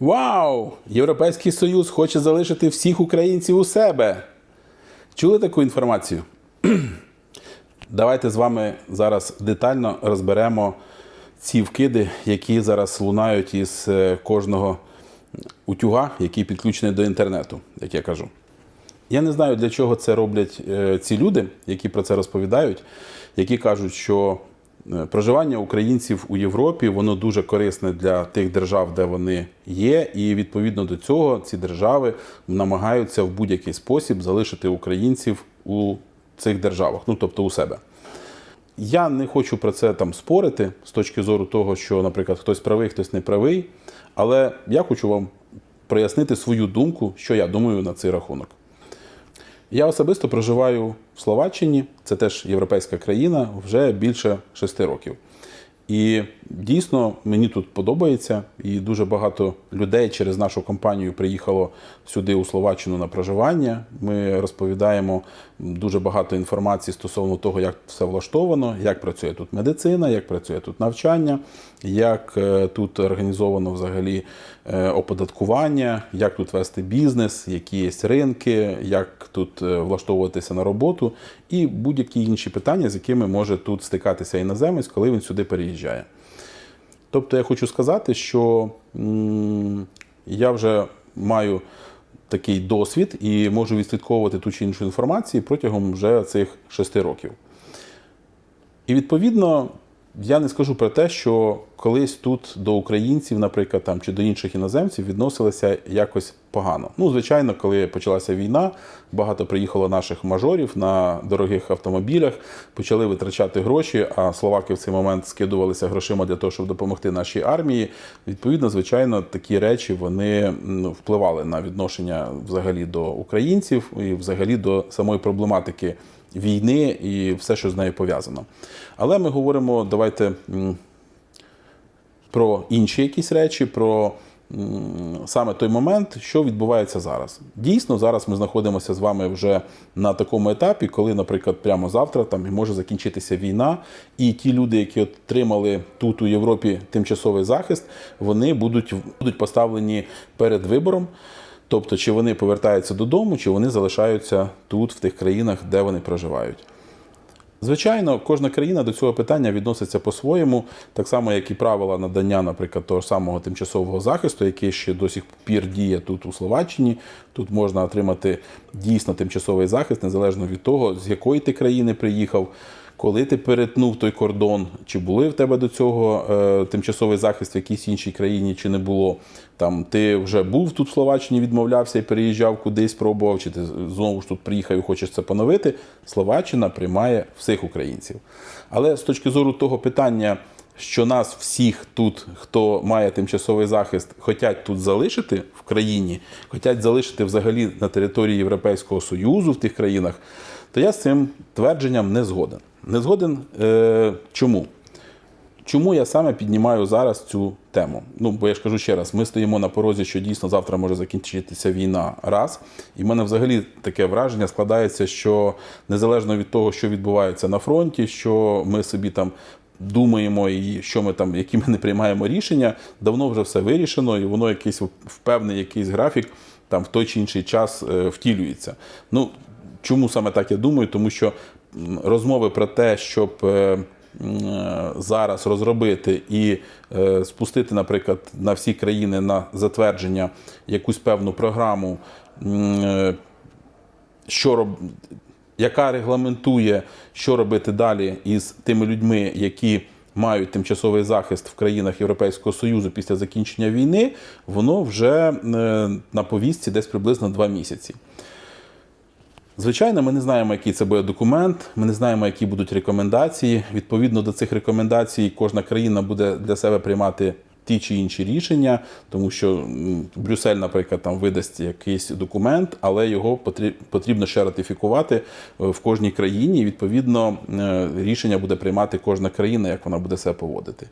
Вау! Європейський Союз хоче залишити всіх українців у себе. Чули таку інформацію? Давайте з вами зараз детально розберемо ці вкиди, які зараз лунають із е, кожного утюга, який підключений до інтернету, як я кажу. Я не знаю, для чого це роблять е, ці люди, які про це розповідають, які кажуть, що проживання українців у Європі воно дуже корисне для тих держав, де вони є, і відповідно до цього ці держави намагаються в будь-який спосіб залишити українців у цих державах, ну тобто у себе. Я не хочу про це там спорити з точки зору того, що, наприклад, хтось правий, хтось не правий. Але я хочу вам прояснити свою думку, що я думаю на цей рахунок. Я особисто проживаю в Словаччині, це теж європейська країна, вже більше шести років. І дійсно мені тут подобається, і дуже багато людей через нашу компанію приїхало сюди у Словаччину на проживання. Ми розповідаємо дуже багато інформації стосовно того, як все влаштовано, як працює тут медицина, як працює тут навчання, як е, тут організовано взагалі е, оподаткування, як тут вести бізнес, які є ринки, як тут е, влаштовуватися на роботу, і будь-які інші питання, з якими може тут стикатися іноземець, коли він сюди переїжджає. Тобто я хочу сказати, що я вже маю такий досвід і можу відслідковувати ту чи іншу інформацію протягом вже цих шести років. І відповідно, я не скажу про те, що колись тут до українців, наприклад, там чи до інших іноземців відносилися якось погано. Ну, звичайно, коли почалася війна, багато приїхало наших мажорів на дорогих автомобілях, почали витрачати гроші. А словаки в цей момент скидувалися грошима для того, щоб допомогти нашій армії. Відповідно, звичайно, такі речі вони впливали на відношення взагалі до українців і взагалі до самої проблематики війни і все, що з нею пов'язано. Але ми говоримо, давайте про інші якісь речі, про саме той момент, що відбувається зараз. Дійсно, зараз ми знаходимося з вами вже на такому етапі, коли, наприклад, прямо завтра там може закінчитися війна, і ті люди, які отримали тут у Європі тимчасовий захист, вони будуть, будуть поставлені перед вибором. Тобто, чи вони повертаються додому, чи вони залишаються тут, в тих країнах, де вони проживають. Звичайно, кожна країна до цього питання відноситься по-своєму, так само, як і правила надання, наприклад, того самого тимчасового захисту, який ще до сих пір діє тут у Словаччині. Тут можна отримати дійсно тимчасовий захист, незалежно від того, з якої ти країни приїхав, коли ти перетнув той кордон, чи були в тебе до цього е, тимчасовий захист в якійсь іншій країні, чи не було. Там ти вже був тут в Словаччині, відмовлявся і переїжджав кудись, пробував, чи ти знову ж тут приїхав і хочеш це поновити. Словаччина приймає всіх українців. Але з точки зору того питання, що нас всіх тут, хто має тимчасовий захист, хочуть тут залишити в країні, хочуть залишити взагалі на території Європейського Союзу в тих країнах, то я з цим твердженням не згоден. Не згоден е, чому? Чому я саме піднімаю зараз цю тему? Ну, бо я ж кажу ще раз, ми стоїмо на порозі, що дійсно завтра може закінчитися війна раз. І в мене взагалі таке враження складається, що незалежно від того, що відбувається на фронті, що ми собі там думаємо, і що ми там, які ми не приймаємо рішення, давно вже все вирішено, і воно якийсь в певний якийсь графік там в той чи інший час е, втілюється. Ну, чому саме так я думаю? Тому що розмови про те, щоб е, е, зараз розробити і е, спустити, наприклад, на всі країни на затвердження якусь певну програму, що роб... яка регламентує, що робити далі із тими людьми, які мають тимчасовий захист в країнах Європейського Союзу після закінчення війни, воно вже на повістці десь приблизно два місяці. Звичайно, ми не знаємо, який це буде документ, ми не знаємо, які будуть рекомендації. Відповідно до цих рекомендацій, кожна країна буде для себе приймати ті чи інші рішення, тому що Брюссель, наприклад, там видасть якийсь документ, але його потрі- потрібно ще ратифікувати е, в кожній країні. Відповідно, е, рішення буде приймати кожна країна, як вона буде себе поводити.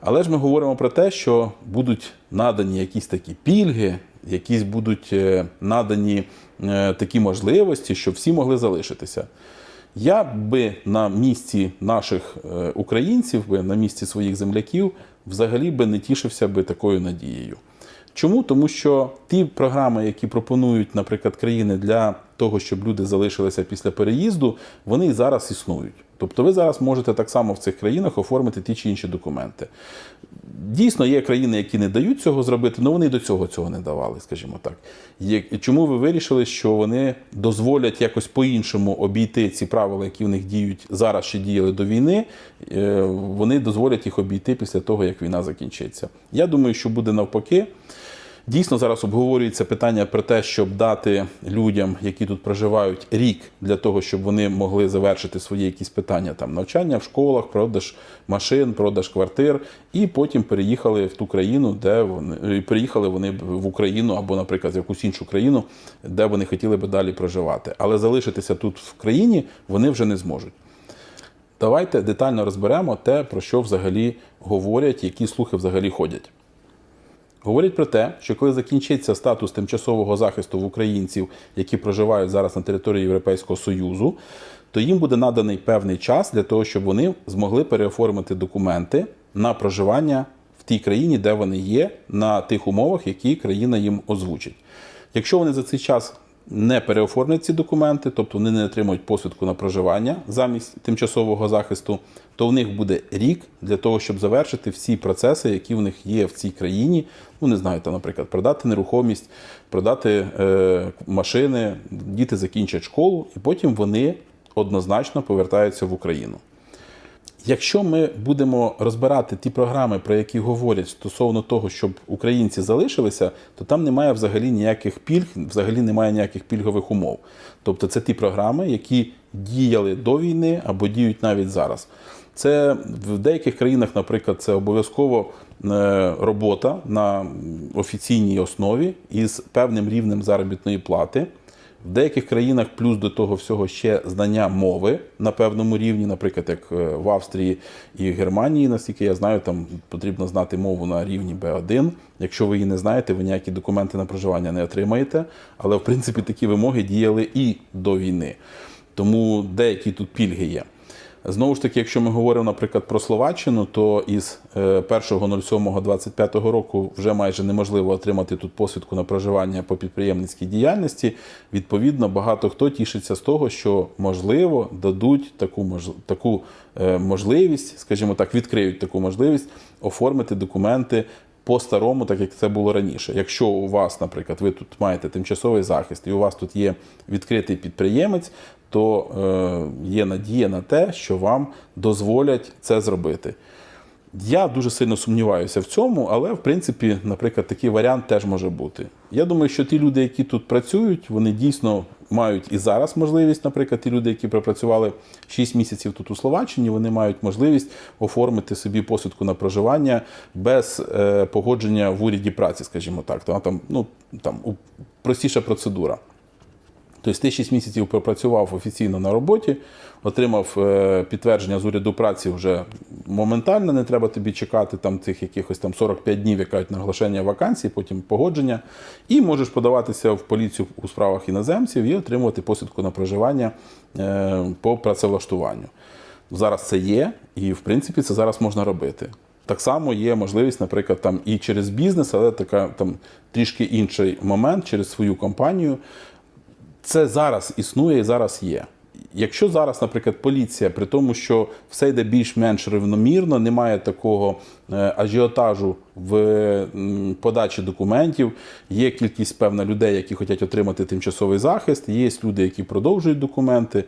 Але ж ми говоримо про те, що будуть надані якісь такі пільги, якісь будуть е, надані е, такі можливості, щоб всі могли залишитися. Я би на місці наших е, українців, на місці своїх земляків, взагалі би не тішився би такою надією. Чому? Тому що ті програми, які пропонують, наприклад, країни для того, щоб люди залишилися після переїзду, вони і зараз існують. Тобто ви зараз можете так само в цих країнах оформити ті чи інші документи. Дійсно, є країни, які не дають цього зробити, але вони до цього цього не давали, скажімо так. Чому ви вирішили, що вони дозволять якось по-іншому обійти ці правила, які в них діють зараз, ще діяли до війни? е, Вони дозволять їх обійти після того, як війна закінчиться. Я думаю, що буде навпаки. Дійсно, зараз обговорюється питання про те, щоб дати людям, які тут проживають, рік для того, щоб вони могли завершити свої якісь питання там навчання в школах, продаж машин, продаж квартир, і потім переїхали в ту країну, де вони і переїхали вони в Україну або, наприклад, в якусь іншу країну, де вони хотіли би далі проживати. Але залишитися тут в країні вони вже не зможуть. Давайте детально розберемо те, про що взагалі говорять, які слухи взагалі ходять. Говорять про те, що коли закінчиться статус тимчасового захисту в українців, які проживають зараз на території Європейського Союзу, то їм буде наданий певний час для того, щоб вони змогли переоформити документи на проживання в тій країні, де вони є, на тих умовах, які країна їм озвучить. Якщо вони за цей час не переоформлять ці документи, тобто вони не отримують посвідку на проживання замість тимчасового захисту, то в них буде рік для того, щоб завершити всі процеси, які в них є в цій країні. Ну, не знаю, там, наприклад, продати нерухомість, продати е, машини, діти закінчать школу, і потім вони однозначно повертаються в Україну. Якщо ми будемо розбирати ті програми, про які говорять стосовно того, щоб українці залишилися, то там немає взагалі ніяких пільг, взагалі немає ніяких пільгових умов. Тобто це ті програми, які діяли до війни або діють навіть зараз. Це в деяких країнах, наприклад, це обов'язково е, робота на офіційній основі із певним рівнем заробітної плати. В деяких країнах плюс до того всього ще знання мови на певному рівні, наприклад, як е, в Австрії і Германії, наскільки я знаю, там потрібно знати мову на рівні B1. Якщо ви її не знаєте, ви ніякі документи на проживання не отримаєте. Але в принципі такі вимоги діяли і до війни. Тому деякі тут пільги є. Знову ж таки, якщо ми говоримо, наприклад, про Словаччину, то із е, 1.07.25 року вже майже неможливо отримати тут посвідку на проживання по підприємницькій діяльності. Відповідно, багато хто тішиться з того, що можливо дадуть таку таку е, можливість, скажімо так, відкриють таку можливість оформити документи. По-старому, так як це було раніше. Якщо у вас, наприклад, ви тут маєте тимчасовий захист і у вас тут є відкритий підприємець, то е, є надія на те, що вам дозволять це зробити. Я дуже сильно сумніваюся в цьому, але в принципі, наприклад, такий варіант теж може бути. Я думаю, що ті люди, які тут працюють, вони дійсно мають і зараз можливість, наприклад, ті люди, які пропрацювали 6 місяців тут у Словаччині, вони мають можливість оформити собі посвідку на проживання без е, погодження в уряді праці, скажімо так. Там, там, ну, там простіша процедура. Тобто ти 6 місяців пропрацював офіційно на роботі, отримав е, підтвердження з уряду праці вже моментально, не треба тобі чекати там цих якихось там 45 днів, яка на оголошення вакансій, потім погодження, і можеш подаватися в поліцію у справах іноземців і отримувати посвідку на проживання е, по працевлаштуванню. Зараз це є, і в принципі це зараз можна робити. Так само є можливість, наприклад, там і через бізнес, але така там трішки інший момент через свою компанію це зараз існує і зараз є. Якщо зараз, наприклад, поліція, при тому, що все йде більш-менш рівномірно, немає такого е, ажіотажу в подачі документів, є кількість певна людей, які хочуть отримати тимчасовий захист, є люди, які продовжують документи.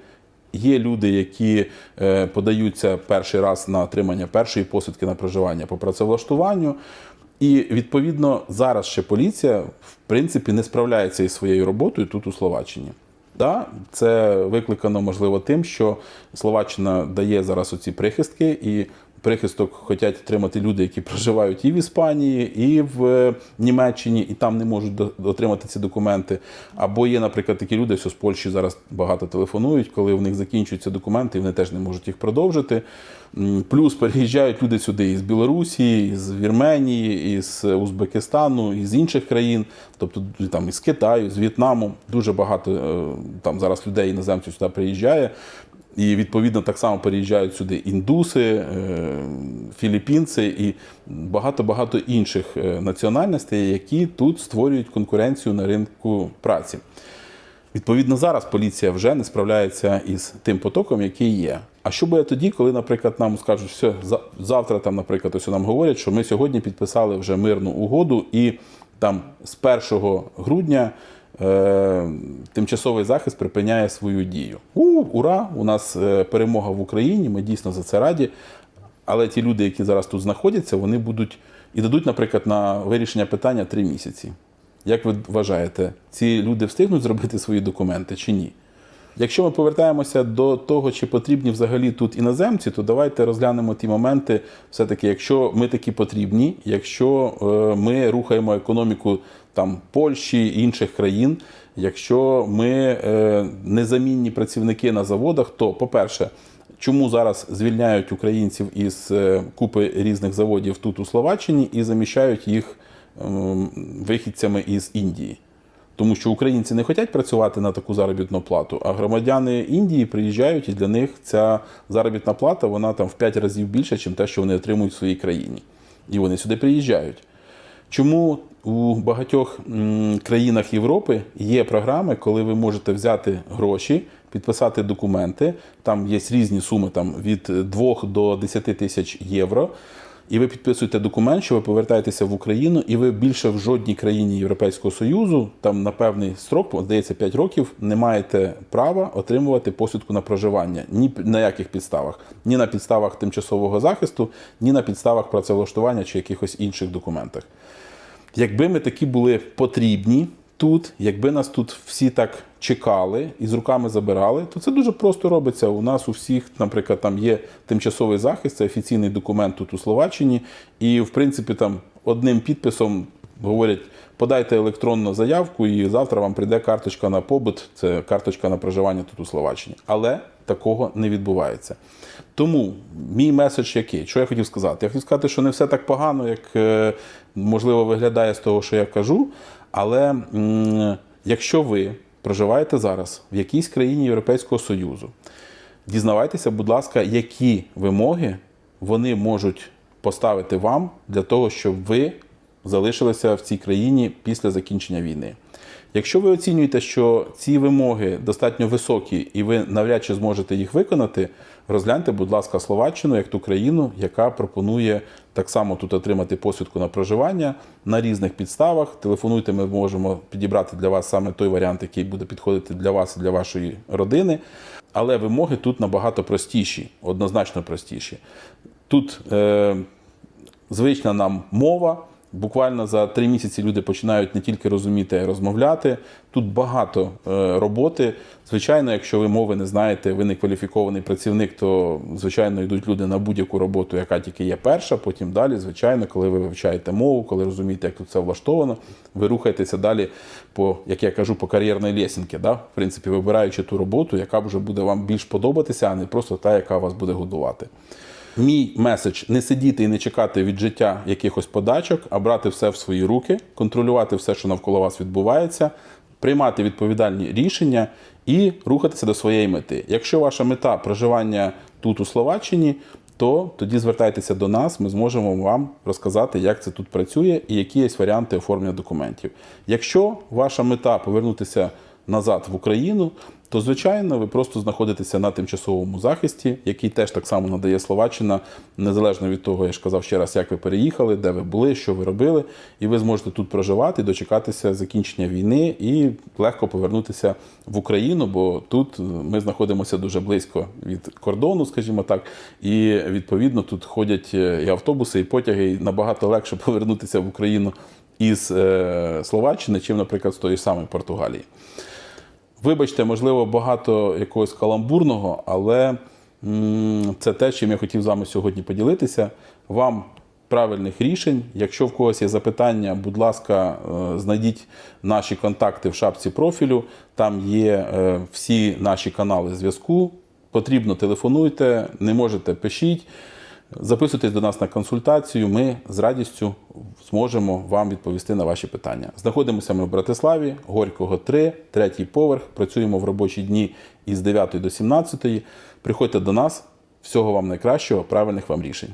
Є люди, які е, подаються перший раз на отримання першої посвідки на проживання по працевлаштуванню. І відповідно зараз ще поліція в принципі не справляється із своєю роботою тут у Словаччині. Да, це викликано можливо тим, що Словаччина дає зараз оці прихистки, і прихисток хочуть отримати люди, які проживають і в Іспанії, і в е, Німеччині, і там не можуть отримати ці документи. Або є, наприклад, такі люди, що з Польщі зараз багато телефонують, коли в них закінчуються документи, і вони теж не можуть їх продовжити. Плюс переїжджають люди сюди із Білорусі, із Вірменії, із Узбекистану, із інших країн, тобто там із Китаю, з В'єтнаму. Дуже багато е, там зараз людей іноземців сюди приїжджає. І відповідно так само переїжджають сюди індуси, е, філіппінці і багато-багато інших е, національностей, які тут створюють конкуренцію на ринку праці. Відповідно, зараз поліція вже не справляється із тим потоком, який є. А що буде тоді, коли, наприклад, нам скажуть, за- завтра там, наприклад, ось нам говорять, що ми сьогодні підписали вже мирну угоду, і там з 1 грудня тимчасовий захист припиняє свою дію. У, ура! У нас е, перемога в Україні, ми дійсно за це раді. Але ті люди, які зараз тут знаходяться, вони будуть і дадуть, наприклад, на вирішення питання три місяці. Як ви вважаєте, ці люди встигнуть зробити свої документи чи ні? Якщо ми повертаємося до того, чи потрібні взагалі тут іноземці, то давайте розглянемо ті моменти, все-таки, якщо ми такі потрібні, якщо е, ми рухаємо економіку там Польщі і інших країн, якщо ми е, незамінні працівники на заводах, то, по-перше, чому зараз звільняють українців із е, купи різних заводів тут у Словаччині і заміщають їх ем, вихідцями із Індії? Тому що українці не хочуть працювати на таку заробітну плату, а громадяни Індії приїжджають, і для них ця заробітна плата вона там в 5 разів більше, ніж те, що вони отримують в своїй країні. І вони сюди приїжджають. Чому у багатьох країнах Європи є програми, коли ви можете взяти гроші, підписати документи, там є різні суми там, від 2 до 10 тисяч євро. І ви підписуєте документ, що ви повертаєтеся в Україну, і ви більше в жодній країні Європейського Союзу, там на певний строк, здається, 5 років, не маєте права отримувати посвідку на проживання ні на яких підставах, ні на підставах тимчасового захисту, ні на підставах працевлаштування чи якихось інших документах. Якби ми такі були потрібні тут, якби нас тут всі так чекали і з руками забирали, то це дуже просто робиться. У нас у всіх, наприклад, там є тимчасовий захист, це офіційний документ тут у Словаччині, і в принципі там одним підписом говорять. Подайте електронну заявку, і завтра вам прийде карточка на побут, це карточка на проживання тут у Словаччині. Але такого не відбувається. Тому мій меседж який? Що я хотів сказати? Я хотів сказати, що не все так погано, як е, можливо виглядає з того, що я кажу. Але якщо ви проживаєте зараз в якійсь країні Європейського Союзу, дізнавайтеся, будь ласка, які вимоги вони можуть поставити вам для того, щоб ви залишилися в цій країні після закінчення війни. Якщо ви оцінюєте, що ці вимоги достатньо високі і ви навряд чи зможете їх виконати, розгляньте, будь ласка, Словаччину як ту країну, яка пропонує так само тут отримати посвідку на проживання на різних підставах. Телефонуйте, ми можемо підібрати для вас саме той варіант, який буде підходити для вас і для вашої родини. Але вимоги тут набагато простіші, однозначно простіші. Тут е, звична нам мова. Буквально за три місяці люди починають не тільки розуміти, а й розмовляти. Тут багато е, роботи. Звичайно, якщо ви мови не знаєте, ви не кваліфікований працівник, то звичайно йдуть люди на будь-яку роботу, яка тільки є перша. Потім далі, звичайно, коли ви вивчаєте мову, коли розумієте, як тут все влаштовано, ви рухаєтеся далі по, як я кажу, по кар'єрній лесінки, да? в принципі, вибираючи ту роботу, яка вже буде вам більш подобатися, а не просто та, яка вас буде годувати. Мій меседж не сидіти і не чекати від життя якихось подачок, а брати все в свої руки, контролювати все, що навколо вас відбувається, приймати відповідальні рішення і рухатися до своєї мети. Якщо ваша мета проживання тут у Словаччині, то тоді звертайтеся до нас, ми зможемо вам розказати, як це тут працює і які є варіанти оформлення документів. Якщо ваша мета повернутися назад в Україну, то звичайно ви просто знаходитеся на тимчасовому захисті, який теж так само надає Словаччина, незалежно від того, я ж казав ще раз, як ви переїхали, де ви були, що ви робили, і ви зможете тут проживати, дочекатися закінчення війни і легко повернутися в Україну, бо тут ми знаходимося дуже близько від кордону, скажімо так, і відповідно тут ходять і автобуси, і потяги, і набагато легше повернутися в Україну із е, Словаччини, чим, наприклад, з тої самої Португалії. Вибачте, можливо, багато якогось каламбурного, але це те, чим я хотів з вами сьогодні поділитися. Вам правильних рішень. Якщо в когось є запитання, будь ласка, е, знайдіть наші контакти в шапці профілю. Там є е, всі наші канали зв'язку. Потрібно телефонуйте, не можете пишіть. Записуйтесь до нас на консультацію. Ми з радістю зможемо вам відповісти на ваші питання. Знаходимося ми в Братиславі, Горького 3, третій поверх. Працюємо в робочі дні із 9 до 17. Приходьте до нас. Всього вам найкращого, правильних вам рішень.